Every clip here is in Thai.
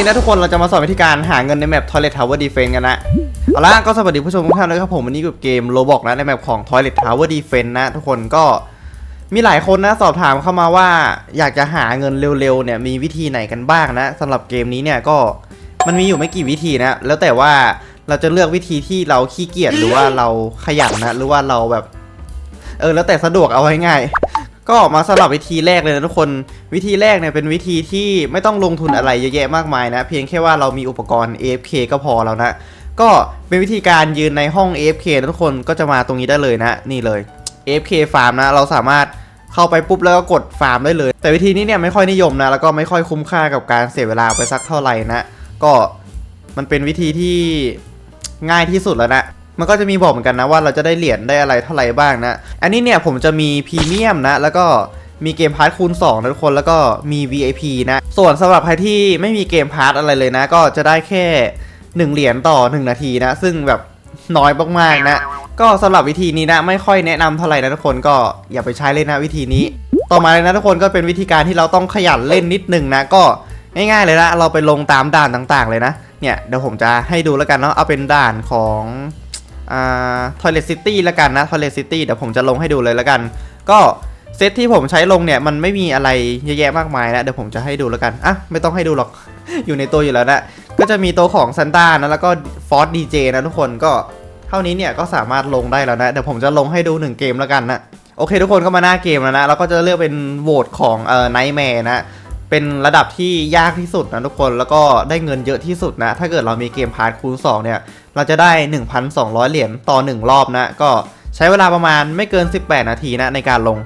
นี้นะทุกคนเราจะมาสอนวิธีการหาเงินในแมป Toilet Tower Defense กันนะ เอาละก็สวัสดีผู้ชมทุกท่านด้วยครับผมวันนี้กับเกม Roblox นะในแมปของ Toilet Tower Defense นะ ทุกคนก็มีหลายคนนะสอบถามเข้ามาว่าอยากจะหาเงินเร็วๆเนี่ยมีวิธีไหนกันบ้างนะสำหรับเกมนี้เนี่ยก็มันมีอยู่ไม่กี่วิธีนะ แล้วแต่ว่าเราจะเลือกวิธีที่เราขี้เกียจหรือว่าเราขยันนะ หรือว่าเราแบบ เออแล้วแต่สะดวกเอาไว้ง่าย ก็มาสำหรับวิธีแรกเลยนะทุกคนวิธีแรกเนี่ยเป็นวิธีที่ไม่ต้องลงทุนอะไรเยอะแยะมากมายนะ เพียงแค่ว่าเรามีอุปกรณ์ AFK ก็พอแล้วนะ ก็เป็นวิธีการยืนในห้อง AFK นะทุกคนก็จะมาตรงนี้ได้เลยนะ นี่เลย AFK ฟาร์มนะ เราสามารถเข้าไปปุ๊บแล้วก็กดฟาร์มได้เลย แต่วิธีนี้เนี่ยไม่ค่อยนิยมนะ แล้วก็ไม่ค่อยคุ้มค่ากับการเสียเวลาไปสักเท่าไหร่นะ ก็มันเป็นวิธีที่ง่ายที่สุดแล้วนะ มันก็จะมีบอกเหมือนกันนะว่าเราจะได้เหรียญได้อะไรเท่าไหร่บ้างนะ อันนี้เนี่ยผมจะมีพรีเมียมนะ แล้วก็มีเกมพาร์ทคูณ2นะทุกคนแล้วก็มี VIP นะ ส่วนสำหรับใครที่ไม่มีเกมพาร์ทอะไรเลยนะ ก็จะได้แค่ 1 เหรียญต่อ 1 นาทีนะ ซึ่งแบบน้อยมากๆนะ ก็สำหรับวิธีนี้นะ ไม่ค่อยแนะนำเท่าไหร่นะทุกคนก็อย่าไปใช้เลยนะวิธีนี้ ต่อมาเลยนะทุกคนก็เป็นวิธีการที่เราต้องขยันเล่นนิดนึงนะก็ง่ายๆเลยนะเราไปลงตามด่านต่างๆ เลยนะเนี่ยเดี๋ยวผมจะให้ดูแล้วกันเนาะเอาเป็นด่านของ อ่า Toilet City แล้วกันนะ Toilet City เดี๋ยวผมจะลงให้ดูเลยล้วกัน ก็เซตที่ผมใช้ลงเนี่ยมันไม่มีอะไรเยอะแยะมากมายนะเดี๋ยวผมจะให้ดูแล้วกันอะไม่ต้องให้ดูหรอก อยู่ในตัวอยู่แล้วนะก็จะมีตัวของซันต้านะแล้วก็ฟอร์ดดีเจนะทุกคนก็เท่านี้เนี่ยก็สามารถลงได้แล้วนะเดี๋ยวผมจะลงให้ดูหนึ่งเกมแล้วกันนะโอเคทุกคนก็มาหน้าเกมแล้วนะแล้วก็จะเลือกเป็นโหวตของเอ่อไนท์แมร์นะ เป็นระดับที่ยากที่สุดนะทุกคนแล้วก็ได้เงินเยอะที่สุดนะ ถ้าเกิดเรามีเกมพาร์ทคูณ 2 เนี่ย เราจะได้ 1,200 เหรียญต่อ 1 รอบนะ ก็ใช้เวลาประมาณไม่เกิน 18 นาทีนะในการลง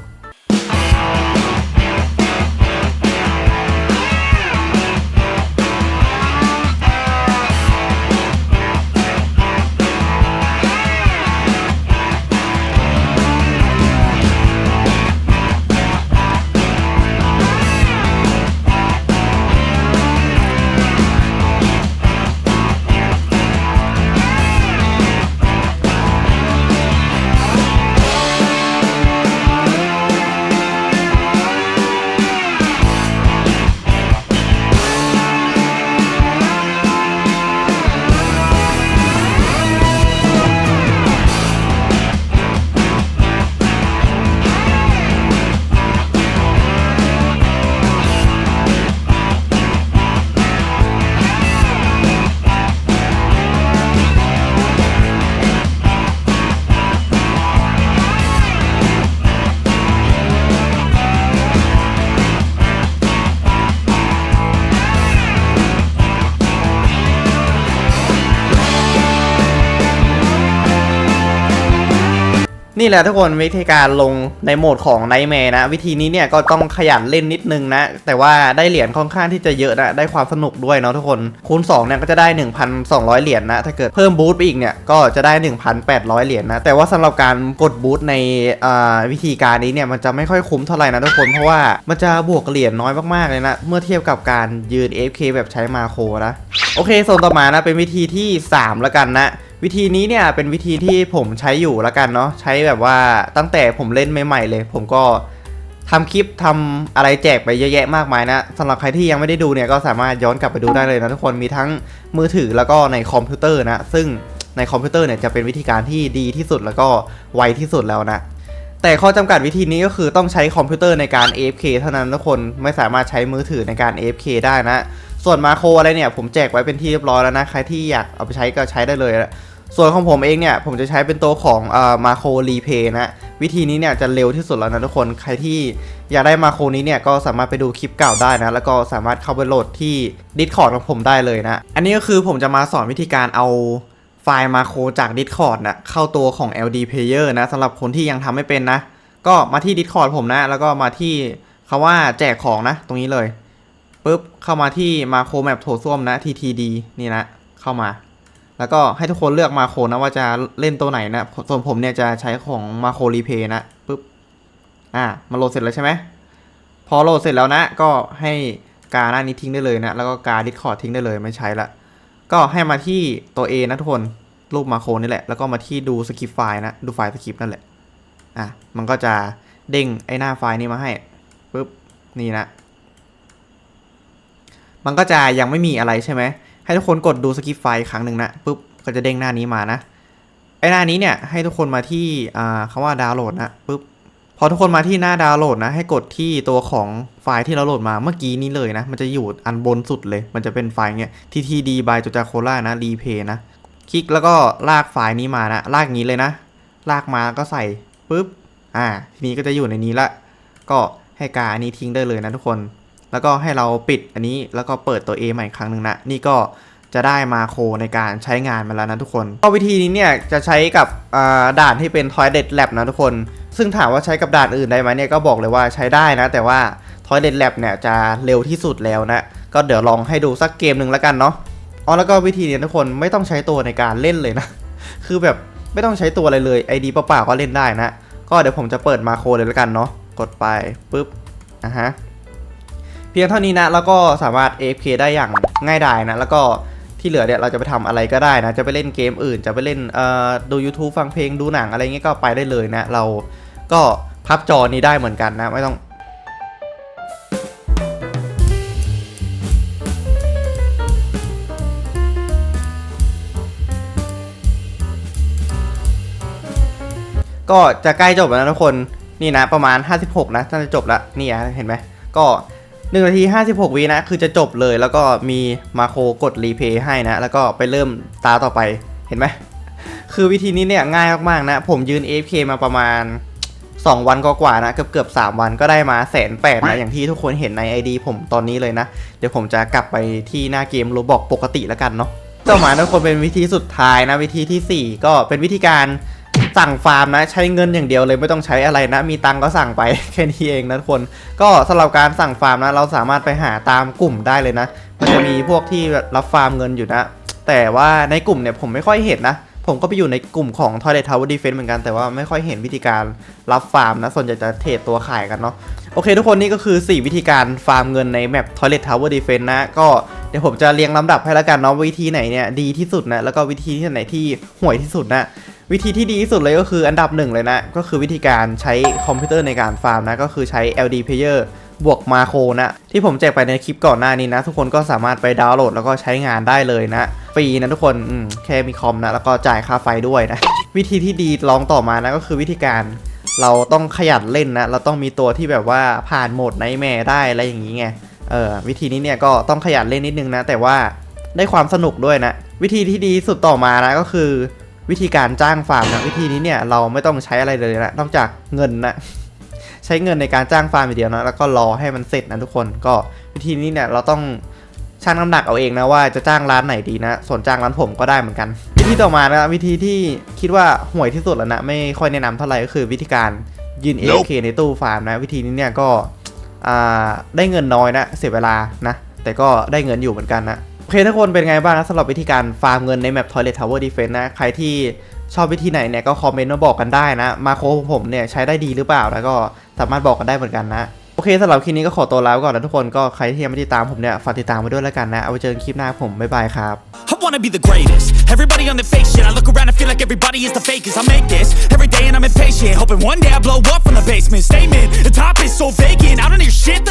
นี่แหละทุกคนวิธีการลงในโหมดของไนท์แมร์นะ วิธีนี้เนี่ยก็ต้องขยันเล่นนิดนึงนะ แต่ว่าได้เหรียญค่อนข้างที่จะเยอะนะ ได้ความสนุกด้วยเนาะทุกคน คูณ2เนี่ยก็จะได้ 1,200 เหรียญนะถ้าเกิดเพิ่มบูสต์ไปอีกเนี่ยก็จะได้ 1,800 เหรียญนะแต่ว่าสำหรับการกดบูสต์ในวิธีการนี้เนี่ยมันจะไม่ค่อยคุ้มเท่าไหร่นะทุกคนเพราะว่ามันจะบวกเหรียญน้อยมากๆเลยนะเมื่อเทียบกับการยืน AFK แบบใช้มาโครนะโอเคส่วนต่อมานะเป็นวิธีที่ 3 แล้วกันนะ วิธีนี้เนี่ยเป็นวิธีที่ผมใช้อยู่แล้วกันเนาะใช้แบบว่าตั้งแต่ผมเล่นใหม่ ๆ เลย ผมก็ทำคลิปทำอะไรแจกไปเยอะแยะมากมายนะสำหรับใครที่ยังไม่ได้ดูเนี่ยก็สามารถย้อนกลับไปดูได้เลยนะทุกคนมีทั้งมือถือแล้วก็ในคอมพิวเตอร์นะซึ่งในคอมพิวเตอร์เนี่ยจะเป็นวิธีการที่ดีที่สุดแล้วก็ไวที่สุดแล้วนะแต่ข้อจำกัดวิธีนี้ก็คือต้องใช้คอมพิวเตอร์ในการ AFK เท่านั้นทุกคนไม่สามารถใช้มือถือในการ AFK ได้นะ ส่วนมาโครอะไรเนี่ยผมแจกไว้เป็นที่เรียบร้อยแล้วนะ ใครที่อยากเอาไปใช้ก็ใช้ได้เลย ส่วนของผมเองเนี่ยผมจะใช้เป็นตัวของมาโครีเพย์นะวิธีนี้เนี่ยจะเร็วที่สุดแล้วนะทุกคนใครที่อยากได้มาโครนี้เนี่ยก็สามารถไปดูคลิปเก่าได้นะ แล้วก็สามารถเข้าไปโหลดที่ Discord ของผมได้เลยนะ อันนี้ก็คือผมจะมาสอนวิธีการเอาไฟล์มาโครจาก Discord นะเข้าตัวของ LD Player นะสำหรับคนที่ยังทำไม่เป็นนะ ก็มาที่ Discord ผมนะ แล้วก็มาที่คำว่าแจกของนะ ตรงนี้เลยปุ๊บเข้ามาที่มาโครแมปโถส้วมนะ TTD นี่นะเข้ามา แล้วก็ให้ทุกคนเลือกมาโคนะว่าจะเล่นตัวไหนนะส่วนผมเนี่ยจะใช้ของมาโครีเพย์นะปุ๊บอ่ามาโหลดเสร็จแล้วใช่ไหมพอโหลดเสร็จแล้วนะ ก็ให้กาหน้านี้ทิ้งได้เลยนะ แล้วก็กา Discord ทิ้งได้เลยไม่ใช้ละก็ให้มาที่ตัว A นะทุกคนรูปมาโครนี่แหละ แล้วก็มาที่ดูสคริปต์ไฟล์นะ ดูไฟล์สคริปต์นั่นแหละ อะ มันก็จะเด้งไอ้หน้าไฟล์นี้มาให้ปุ๊บ นี่นะ มันก็จะยังไม่มีอะไรใช่ไหม ให้ทุกคนกดดูสกิปไฟล์ครั้งหนึ่งนะปุ๊บก็จะเด้งหน้านี้มานะไอหน้านี้เนี่ยให้ทุกคนมาที่อ่าคำว่าดาวน์โหลดนะปุ๊บพอทุกคนมาที่หน้าดาวน์โหลดนะ ให้กดที่ตัวของไฟล์ที่เราโหลดมาเมื่อกี้นี้เลยนะ มันจะอยู่อันบนสุดเลย มันจะเป็นไฟล์เนี่ย ttd by จุจาโคล่านะรีเพย์นะ คลิกแล้วก็ลากไฟล์นี้มานะ ลากงนี้เลยนะ ลากมาก็ใส่ปุ๊บ อ่า ทีนี้ก็จะอยู่ในนี้ละ ก็ให้กาอันนี้ทิ้งได้เลยนะทุกคน แล้วก็ให้เราปิดอันนี้แล้วก็เปิดตัว A ใหม่อีกครั้งหนึ่งนะนี่ก็จะได้มาโคในการใช้งานมาแล้วนะทุกคนก็วิธีนี้เนี่ยจะใช้กับด่านที่เป็น Toilet Lab นะทุกคน ซึ่งถามว่าใช้กับด่านอื่นได้ไหมเนี่ยก็บอกเลยว่าใช้ได้นะ แต่ว่า Toilet Lab เนี่ยจะเร็วที่สุดแล้วนะ ก็เดี๋ยวลองให้ดูสักเกมหนึ่งแล้วกันเนาะอ๋อแล้วก็วิธีนี้ทุกคนไม่ต้องใช้ตัวในการเล่นเลยนะ คือแบบไม่ต้องใช้ตัวอะไรเลย ID เปล่าๆก็เล่นได้นะ ก็เดี๋ยวผมจะเปิดมาโคเลยแล้วกันเนาะกดไปปุ๊บอะฮะ เพียงเท่านี้นะแล้วก็สามารถ AFK ได้อย่างง่ายดายนะ แล้วก็ที่เหลือเนี่ยเราจะไปทำอะไรก็ได้นะ จะไปเล่นเกมอื่น จะไปเล่นดู YouTube ฟังเพลงดูหนังอะไรเงี้ยก็ไปได้เลยนะ เราก็พับจอนี้ได้เหมือนกันนะไม่ต้องก็จะใกล้จบแล้วนะทุกคนนี่นะประมาณ 56 นะท่านจะจบแล้วนี่เห็นไหมก็ 1นาที 56 วินะ คือจะจบเลย แล้วก็มีมาโครกดรีเพย์ให้นะ แล้วก็ไปเริ่มตาต่อไป เห็นไหม คือวิธีนี้เนี่ยง่ายมากๆนะ ผมยืน AFK มาประมาณ 2 วันกว่าๆนะ เกือบเกือบๆ3วันก็ได้มาแสนแปดนะ อย่างที่ทุกคนเห็นใน ID ผมตอนนี้เลยนะ เดี๋ยวผมจะกลับไปที่หน้าเกมโรบอกปกติแล้วกันเนาะต่อมาทุกคนเป็นวิธีสุดท้ายนะ วิธีทีสี่4 ก็เป็นวิธีการ สั่งฟาร์มนะใช้เงินอย่างเดียวเลยไม่ต้องใช้อะไรนะ มีตังก็สั่งไปแค่นี้เองนะทุกคน ก็สำหรับการสั่งฟาร์มนะ เราสามารถไปหาตามกลุ่มได้เลยนะ มันจะมีพวกที่รับฟาร์มเงินอยู่นะ แต่ว่าในกลุ่มเนี่ยผมไม่ค่อยเห็นนะ ผมก็ไปอยู่ในกลุ่มของ Toilet Tower Defense เหมือนกันแต่ว่าไม่ค่อยเห็นวิธีการรับฟาร์มนะ ส่วนใหญ่จะเทรดตัวขายกันเนาะโอเคทุกคนนี่ก็คือ 4 วิธีการฟาร์มเงินในแมป Toilet Tower Defense นะก็เดี๋ยวผมจะเรียงลำดับให้แล้วกันเนาะวิธีไหนเนี่ยดีที่สุดนะแล้วก็วิธีที่ไหนที่ห่วยที่สุดนะ วิธีที่ดีที่สุดเลยก็คืออันดับหนึ่งเลยนะ ก็คือวิธีการใช้คอมพิวเตอร์ในการฟาร์มนะ ก็คือใช้ LD Player บวกมาโคนะ ที่ผมแจกไปในคลิปก่อนหน้านี้นะ ทุกคนก็สามารถไปดาวน์โหลดแล้วก็ใช้งานได้เลยนะฟรีนะทุกคนอืแค่มีคอมนะ แล้วก็จ่ายค่าไฟด้วยนะ วิธีที่ดีลองต่อมานะก็คือวิธีการเราต้องขยันเล่นนะ เราต้องมีตัวที่แบบว่าผ่านโหมดไนแมร์ได้อะไรอย่างนี้ไงเออวิธีนี้เนี่ยก็ต้องขยันเล่นนิดนึงนะ แต่ว่าได้ความสนุกด้วยนะ วิธีที่ดีสุดต่อมานะก็คือ วิธีการจ้างฟาร์มนะวิธีนี้เนี่ยเราไม่ต้องใช้อะไรเลยนะนอกจากเงินนะใช้เงินในการจ้างฟาร์มอย่างเดียวนะแล้วก็รอให้มันเสร็จนะทุกคนก็วิธีนี้เนี่ยเราต้องชั่งน้ำหนักเอาเองนะว่าจะจ้างร้านไหนดีนะส่วนจ้างร้านผมก็ได้เหมือนกัน วิธีต่อมานะวิธีที่คิดว่าห่วยที่สุดแล้วนะไม่ค่อยแนะนำเท่าไหร่ก็คือวิธีการยืน AFK ในตู้ฟาร์มนะวิธีนี้เนี่ยก็อ่าได้เงินน้อยนะเสียเวลานะแต่ก็ได้เงินอยู่เหมือนกันนะ โอเคทุกคนเป็นไงบ้างนะสำหรับวิธีการฟาร์มเงินในแมป Toilet Tower Defense นะ ใครที่ชอบวิธีไหนเนี่ยก็คอมเมนต์มาบอกกันได้นะ มาโคของผมเนี่ยใช้ได้ดีหรือเปล่า แล้วก็สามารถบอกกันได้เหมือนกันนะ โอเคสำหรับคลิปนี้ก็ขอตัวลาไปก่อนนะทุกคนก็ใครที่ยังไม่ติดตามผมเนี่ยฝากติดตามไว้ด้วยแล้วกันนะ เอาไว้เจอกันคลิปหน้าผม บ๊ายบายครับ I wanna be the greatest. Everybody on the fake shit. I look around and feel like everybody is the fakest. I make this every day and I'm impatient. Hoping one day I blow up from the basement. Statement, the top is so vacant. I don't hear shit that